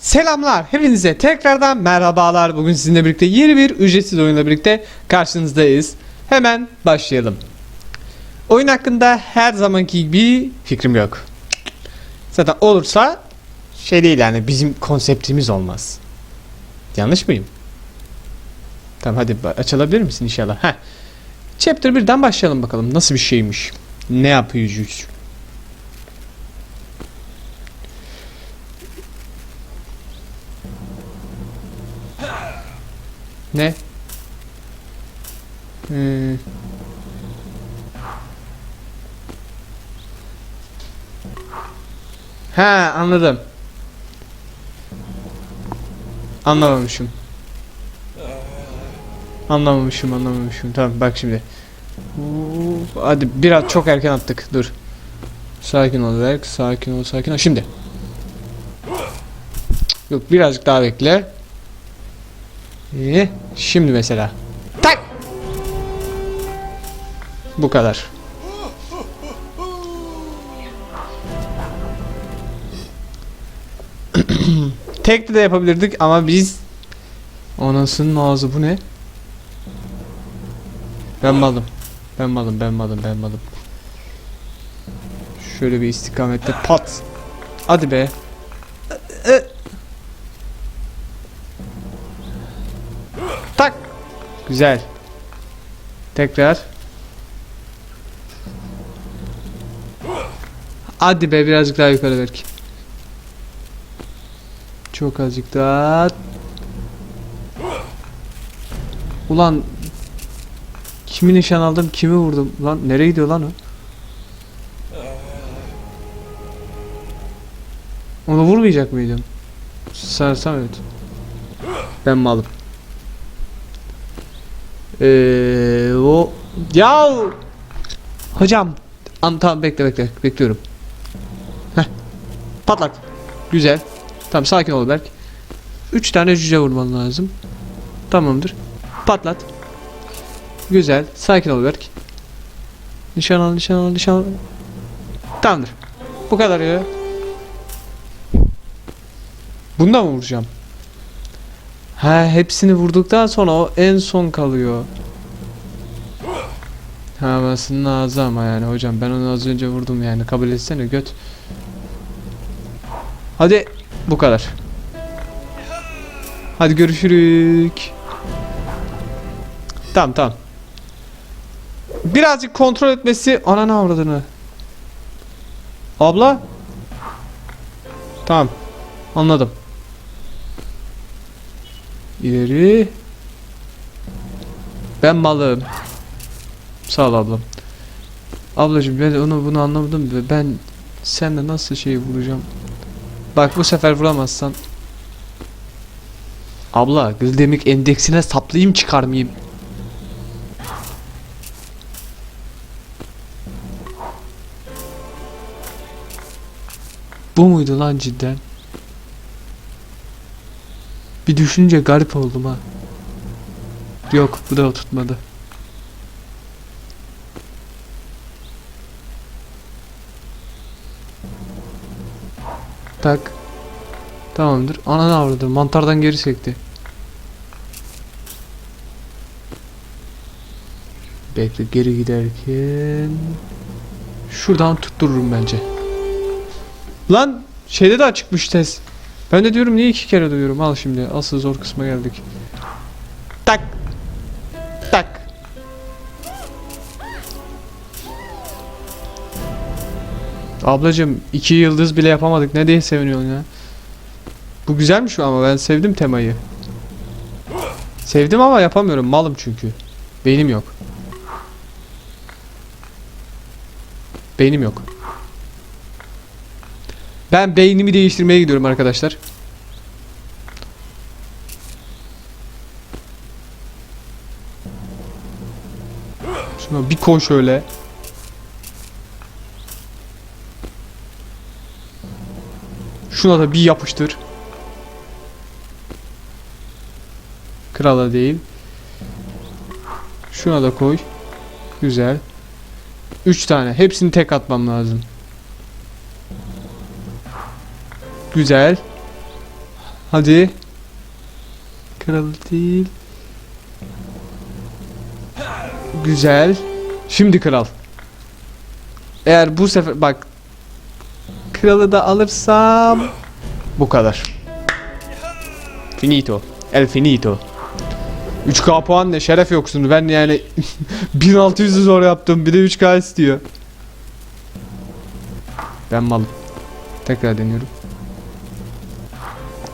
selamlar. Hepinize tekrardan merhabalar. Bugün sizinle birlikte yeni bir ücretsiz oyunla birlikte karşınızdayız. Hemen başlayalım. Oyun hakkında her zamanki gibi fikrim yok. Zaten olursa şey değil yani bizim konseptimiz olmaz. Yanlış mıyım? Tamam hadi açılabilir misin inşallah? Heh. Chapter 1'den başlayalım bakalım. Nasıl bir şeymiş? Ne yapıyoruz? Ne? Hmm. Ha anladım. Anlamamışım. Anlamamışım anlamamışım. Tamam bak şimdi. Hadi biraz çok erken attık. Dur. Sakin ol Berk. Sakin ol sakin ol. Şimdi. Yok birazcık daha bekle. İyi. Şimdi mesela. Tak. Bu kadar. Tek de yapabilirdik ama biz Anasının ağzı bu ne? Ben malım. Ben malım, ben malım, ben malım. Şöyle bir istikamette pat. Hadi be. Güzel. Tekrar. Hadi be birazcık daha yukarı belki. Çok azıcık daha. Ulan kimi nişan aldım kimi vurdum lan nereye gidiyor lan o? Onu vurmayacak mıydım? Sarsam evet. Ben malım. Eee o ya hocam An tamam bekle bekle bekliyorum. Heh. Patlat. Güzel. Tamam sakin ol Berk. 3 tane cüce vurman lazım. Tamamdır. Patlat. Güzel. Sakin ol Berk. Nişan al, nişan al, nişan al. Tamamdır. Bu kadar ya. Bunda mı vuracağım? Ha hepsini vurduktan sonra o en son kalıyor. Ha basının ağzı ama yani hocam ben onu az önce vurdum yani kabul etsene göt. Hadi bu kadar. Hadi görüşürük. Tamam tamam. Birazcık kontrol etmesi ananı avradını. Abla? Tamam. Anladım. İleri. Ben malım. Sağ ol ablam. Ablacığım ben onu bunu anlamadım ben senle nasıl şey vuracağım. Bak bu sefer vuramazsan. Abla gıldemik endeksine saplayayım çıkarmayayım. Bu muydu lan cidden? Bir düşünce garip oldum ha. Yok bu da tutmadı. Tak. Tamamdır. Ananı avradı. Mantardan geri çekti. Bekle geri giderken şuradan tuttururum bence. Lan şeyde de açıkmış test. Ben de diyorum niye iki kere duyuyorum. Al şimdi asıl zor kısma geldik. Tak. Tak. Ablacım iki yıldız bile yapamadık. Ne diye seviniyorsun ya? Bu güzelmiş ama ben sevdim temayı. Sevdim ama yapamıyorum. Malım çünkü. Beynim yok. Beynim yok. Ben beynimi değiştirmeye gidiyorum arkadaşlar. Şuna bir koy şöyle. Şuna da bir yapıştır. Krala değil. Şuna da koy. Güzel. 3 tane. Hepsini tek atmam lazım. Güzel. Hadi. Kral değil. Güzel. Şimdi kral. Eğer bu sefer bak kralı da alırsam bu kadar. Finito. El finito. 3K puan ne şeref yoksun. Ben yani 1600'ü zor yaptım. Bir de 3K istiyor. Ben malım. Tekrar deniyorum.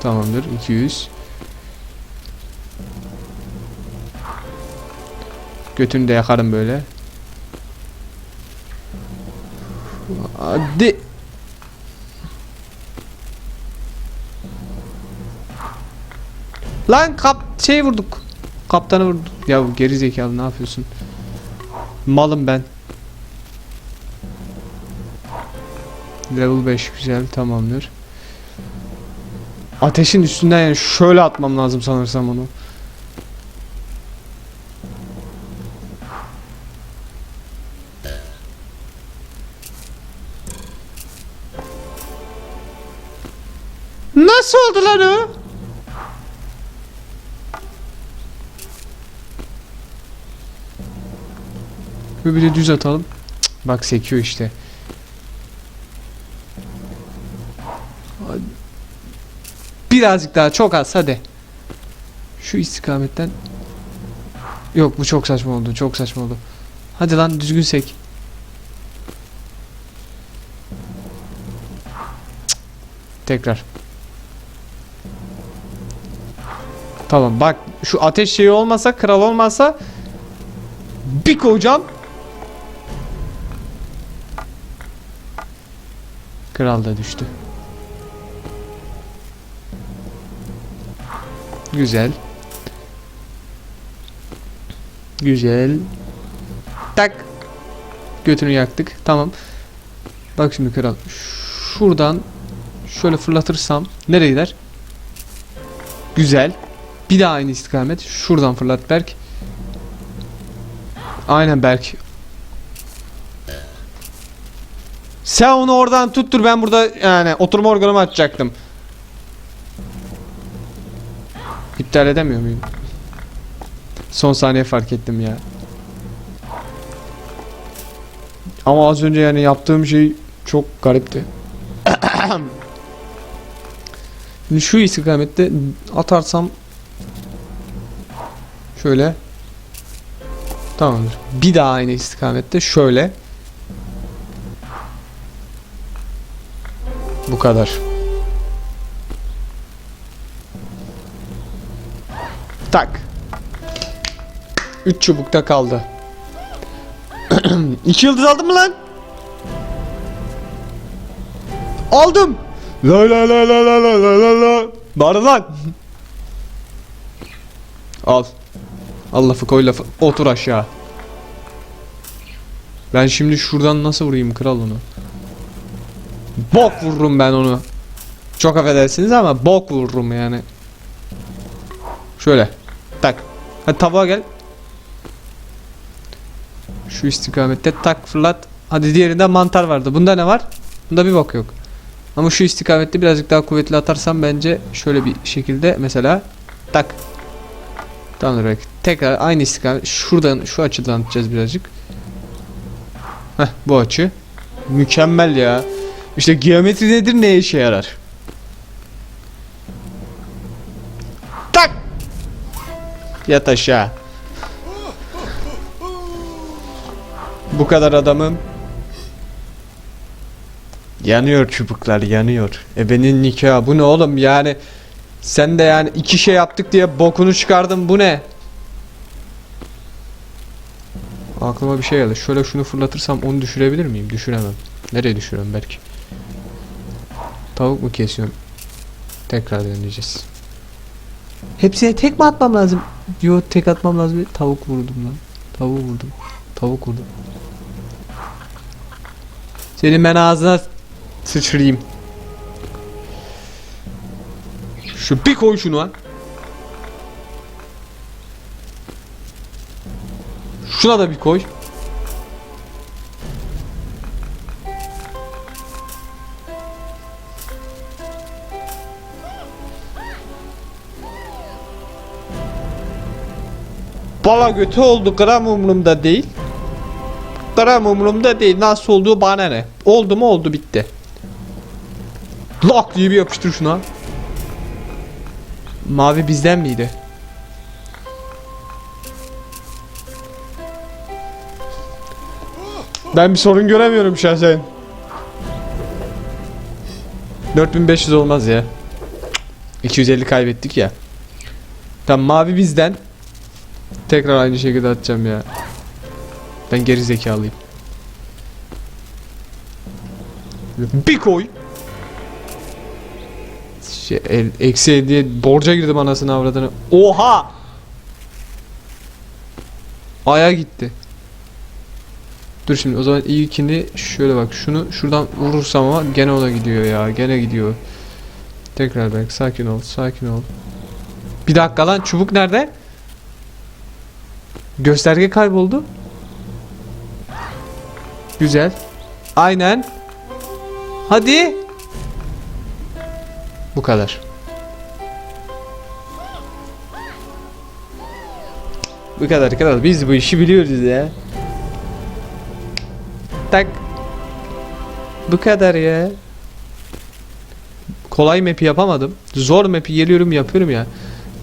Tamamdır. 200. Götünü de yakarım böyle. Hadi. Lan kap şey vurduk. Kaptanı vurduk. Ya geri zekalı ne yapıyorsun? Malım ben. Level 5 güzel tamamdır. Ateşin üstünden yani şöyle atmam lazım sanırsam onu. Oldu lan o? Öbürü düz atalım. Cık, Bak sekiyor işte. Birazcık daha çok az hadi. Şu istikametten. Yok bu çok saçma oldu. Çok saçma oldu. Hadi lan düzgün sek. Tekrar. Tamam bak şu ateş şeyi olmasa kral olmasa bir koyacağım. Kral da düştü. Güzel. Güzel. Tak. Götünü yaktık. Tamam. Bak şimdi kral. Şuradan şöyle fırlatırsam nereye gider? Güzel. Bir daha aynı istikamet. Şuradan fırlat Berk. Aynen Berk. Sen onu oradan tuttur ben burada yani oturma organımı açacaktım. İptal edemiyor muyum? Son saniye fark ettim ya. Ama az önce yani yaptığım şey çok garipti. Şimdi şu istikamette atarsam Şöyle. Tamamdır. Bir daha aynı istikamette şöyle. Bu kadar. Tak. 3 çubukta kaldı. 2 yıldız aldım mı lan? Aldım. La la la la la la la la. Bağır lan. Al. Al lafı koy lafı. Otur aşağı. Ben şimdi şuradan nasıl vurayım kral onu? Bok vururum ben onu. Çok affedersiniz ama bok vururum yani. Şöyle. Tak. Hadi tabağa gel. Şu istikamette tak fırlat. Hadi diğerinde mantar vardı. Bunda ne var? Bunda bir bok yok. Ama şu istikamette birazcık daha kuvvetli atarsam bence şöyle bir şekilde mesela tak. Tamamdır belki. Tekrar aynı istikamet. Şuradan şu açıdan atacağız birazcık. Heh bu açı. Mükemmel ya. İşte geometri nedir ne işe yarar? Tak! Yat aşağı. Bu kadar adamım. Yanıyor çubuklar yanıyor. Ebenin nikahı bu ne oğlum yani sen de yani iki şey yaptık diye bokunu çıkardın bu ne? Aklıma bir şey geldi. Şöyle şunu fırlatırsam onu düşürebilir miyim? Düşüremem. Nereye düşürüyorum belki? Tavuk mu kesiyorum? Tekrar deneyeceğiz. Hepsine tek mi atmam lazım? Yo tek atmam lazım. Tavuk vurdum lan. Tavuğu vurdum. Tavuk vurdum. Senin ben ağzına sıçrayım. Şu bir koy şunu. Şuna da bir koy. Bala götü oldu gram umurumda değil. Gram umurumda değil. Nasıl olduğu bana ne? Oldu mu oldu bitti. Lak diye bir yapıştır şuna. Mavi bizden miydi? Ben bir sorun göremiyorum şahsen. 4500 olmaz ya. 250 kaybettik ya. Tamam mavi bizden. Tekrar aynı şekilde atacağım ya. Ben geri zekalıyım. Bir koy. Şey, el, eksi diye borca girdim anasını avradını. Oha! Aya gitti. Dur şimdi o zaman ilkini şöyle bak şunu şuradan vurursam ama gene ona gidiyor ya gene gidiyor. Tekrar bak sakin ol sakin ol. Bir dakika lan çubuk nerede? Gösterge kayboldu. Güzel. Aynen. Hadi. Bu kadar. Bu kadar kadar. Biz bu işi biliyoruz ya. Tak. Bu kadar ya. Kolay map'i yapamadım. Zor map'i geliyorum yapıyorum ya.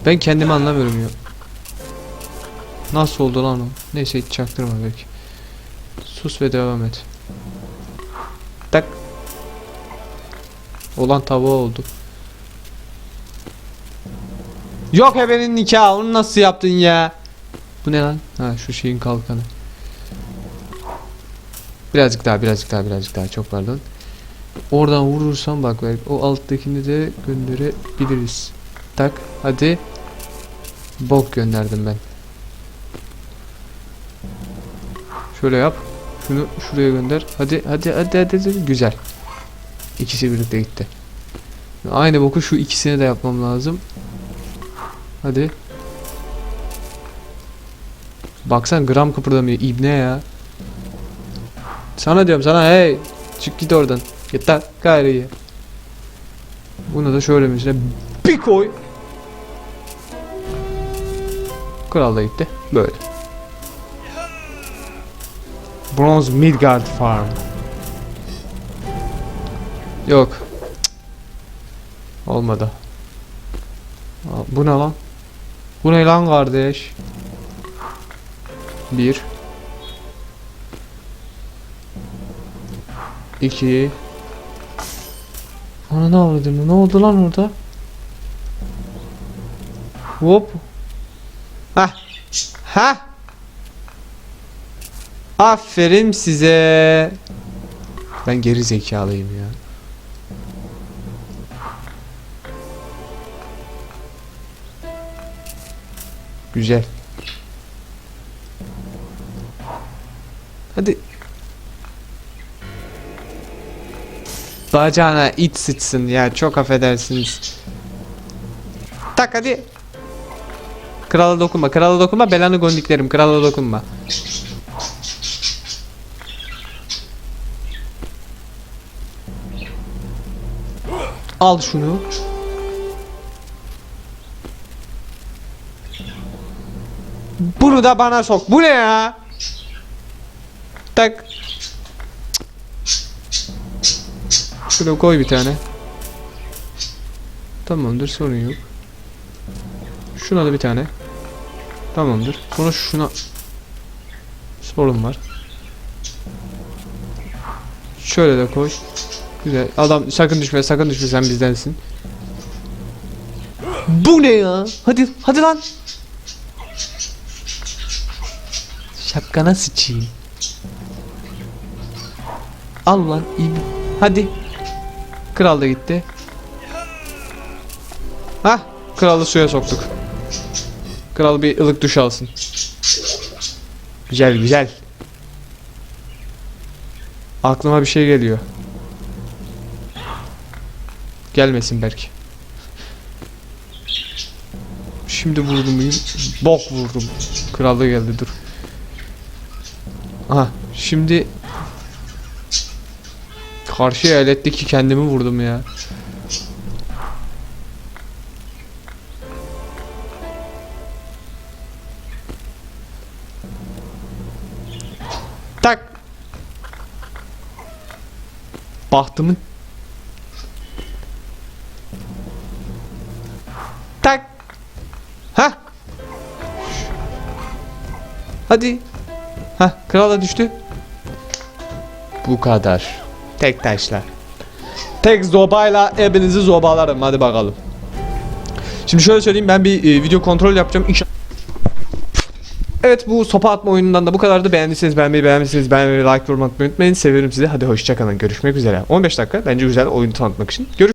Ben kendimi anlamıyorum ya. Nasıl oldu lan o? Neyse hiç çaktırma belki. Sus ve devam et. Tak. Olan tavuğa oldu. Yok ebenin nikahı onu nasıl yaptın ya? Bu ne lan? Ha şu şeyin kalkanı. Birazcık daha birazcık daha birazcık daha çok pardon. Oradan vurursam bak o alttakini de gönderebiliriz. Tak hadi. Bok gönderdim ben. Şöyle yap. Şunu şuraya gönder. Hadi hadi hadi hadi, hadi. güzel. İkisi birlikte gitti. Aynı boku şu ikisini de yapmam lazım. Hadi. Baksan gram kıpırdamıyor ibne ya. Sana diyorum sana hey çık git oradan. Git lan gayriye. Bunu da şöyle mesela bir koy. Kral da gitti. Böyle. Bronze Midgard Farm. Yok. Olmadı. Bu ne lan? Bu ne lan kardeş? Bir. İki. Ana ne avradını? Ne oldu lan orada? Hop. Hah. Hah. Aferin size. Ben geri zekalıyım ya. Güzel. Hadi. Bacağına it sıçsın ya çok affedersiniz. Tak hadi. Krala dokunma, krala dokunma, belanı gondiklerim, krala dokunma. Al şunu. Bunu da bana sok. Bu ne ya? Tak. Şuraya koy bir tane. Tamamdır sorun yok. Şuna da bir tane. Tamamdır. Sonra şuna sorun var. Şöyle de koy. Güzel. Adam sakın düşme sakın düşme sen bizdensin. Bu ne ya? Hadi hadi lan. Şapkana sıçayım. Al lan iyi. Hadi. Kral da gitti. Hah. Kralı suya soktuk. Kral bir ılık duş alsın. Güzel güzel. Aklıma bir şey geliyor. Gelmesin belki. Şimdi vurdum muyum? Bok vurdum. Kralda geldi dur. Ha şimdi karşıya eletti ki kendimi vurdum ya. Tak. Bahtımın Tak. Ha? Hadi. Ha, kral da düştü. Bu kadar. Tek taşla. Tek zobayla hepinizi zobalarım. Hadi bakalım. Şimdi şöyle söyleyeyim ben bir e, video kontrol yapacağım. İnşallah Evet bu sopa atma oyunundan da bu kadardı. Beğendiyseniz beğenmeyi, beğenmişseniz beğenmeyi, like, atmayı unutmayın. Seviyorum sizi. Hadi hoşçakalın. Görüşmek üzere. 15 dakika bence güzel oyunu tanıtmak için. Görüş